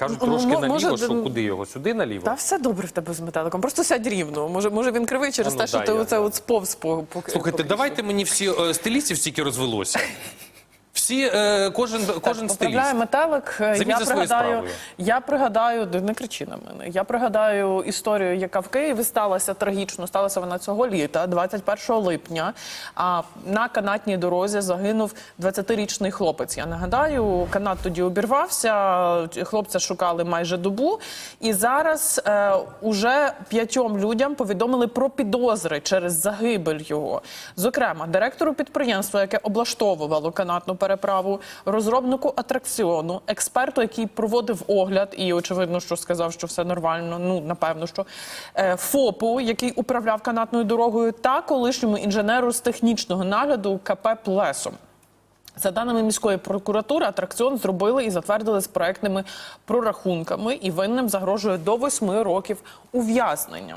Кажуть, Ну, трошки мо- наліво, може, що куди його? Сюди наліво? Та все добре в тебе з метеликом. Просто сядь рівно. Може, може він кривий через А ну, те, що дай ти я, оце от сповз по, поки. Слухайте, давайте мені всі е, стилістів стільки розвелося. Всі, е, кожен, кожен Поправляю стиліст. метелик. Е, Займіть Я пригадаю, справою. я пригадаю, не кричи на мене. Я пригадаю історію, яка в Києві сталася трагічно. Сталася вона цього літа, 21 липня. А на канатній дорозі загинув 20-річний хлопець. Я нагадаю, канат тоді обірвався. Хлопця шукали майже добу. І зараз е, уже п'ятьом людям повідомили про підозри через загибель його. Зокрема, директору підприємства, яке облаштовувало канатну переправу, розробнику атракціону, експерту, який проводив огляд, і очевидно, що сказав, що все нормально. Ну напевно, що е, ФОПу, який управляв канатною дорогою, та колишньому інженеру з технічного нагляду КП Плесом. За даними міської прокуратури, атракціон зробили і затвердили з проектними прорахунками, і винним загрожує до восьми років ув'язнення.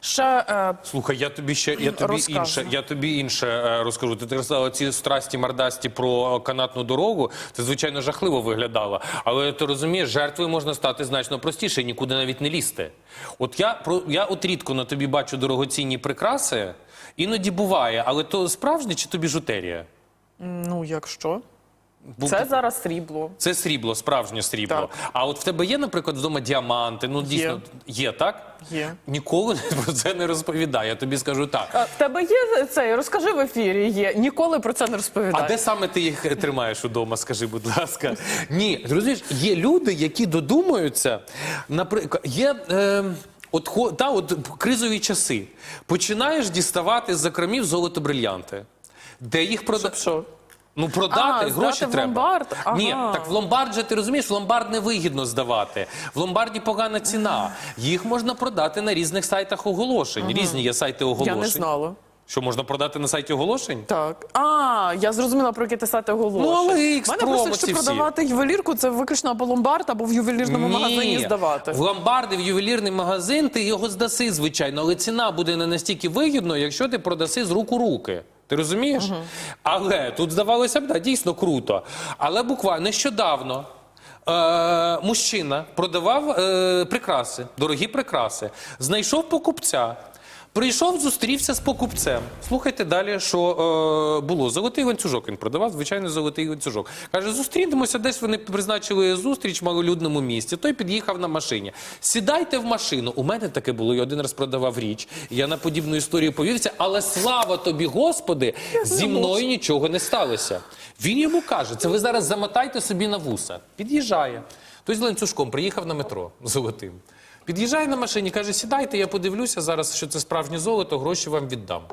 Ще е, Слухай, я тобі ще я тобі Розказуй. інше, я тобі інше е, розкажу. Ти сказала ці страсті мардасті про канатну дорогу. Це звичайно жахливо виглядало. Але ти розумієш, жертвою можна стати значно простіше, і нікуди навіть не лізти. От я про я от рідко на тобі бачу дорогоцінні прикраси. Іноді буває, але то справжнє чи то біжутерія? ну якщо Бу- це зараз срібло. Це срібло, справжнє срібло. Так. А от в тебе є, наприклад, вдома діаманти? Ну дійсно є, так? Є. Ніколи про це не розповідає. Я тобі скажу так. А, в тебе є цей, розкажи в ефірі. Є ніколи про це не розповідай. А де саме ти їх тримаєш удома? Скажи, будь ласка. Ні, розумієш, є люди, які додумаються. Наприклад, є. Е, От, та, от кризові часи. Починаєш діставати з закромів золото-брильянти. Де їх продати? Ну, продати, А, гроші здати в треба. ломбард? Ага. Ні, так в ломбард же ти розумієш, в ломбард не вигідно здавати. В ломбарді погана ціна. Їх можна продати на різних сайтах оголошень. Різні є сайти оголошень. Я не знала. Що можна продати на сайті оголошень? Так. А, я зрозуміла, про які ти сайти оголошень. Ну, але У X, мене просто, якщо всі. продавати ювелірку, це виключно або ломбард, або в ювелірному магазині здавати. В ломбарди, в ювелірний магазин ти його здаси, звичайно, але ціна буде не настільки вигідно, якщо ти продаси з рук у руки. Ти розумієш? Але тут здавалося б, да, дійсно круто. Але буквально нещодавно. Е, мужчина продавав е, прикраси, дорогі прикраси, знайшов покупця. Прийшов, зустрівся з покупцем. Слухайте далі, що е, було. Золотий ланцюжок він продавав, звичайно, золотий ланцюжок. Каже, зустрінемося, десь вони призначили зустріч в малолюдному місті. Той під'їхав на машині. Сідайте в машину. У мене таке було. Я один раз продавав річ. Я на подібну історію повівся, але слава тобі, Господи, зі мною нічого не сталося. Він йому каже: це ви зараз замотайте собі на вуса. Під'їжджає. Той з ланцюжком приїхав на метро золотим. Під'їжджає на машині, каже: сідайте, я подивлюся зараз, що це справжнє золото, гроші вам віддам.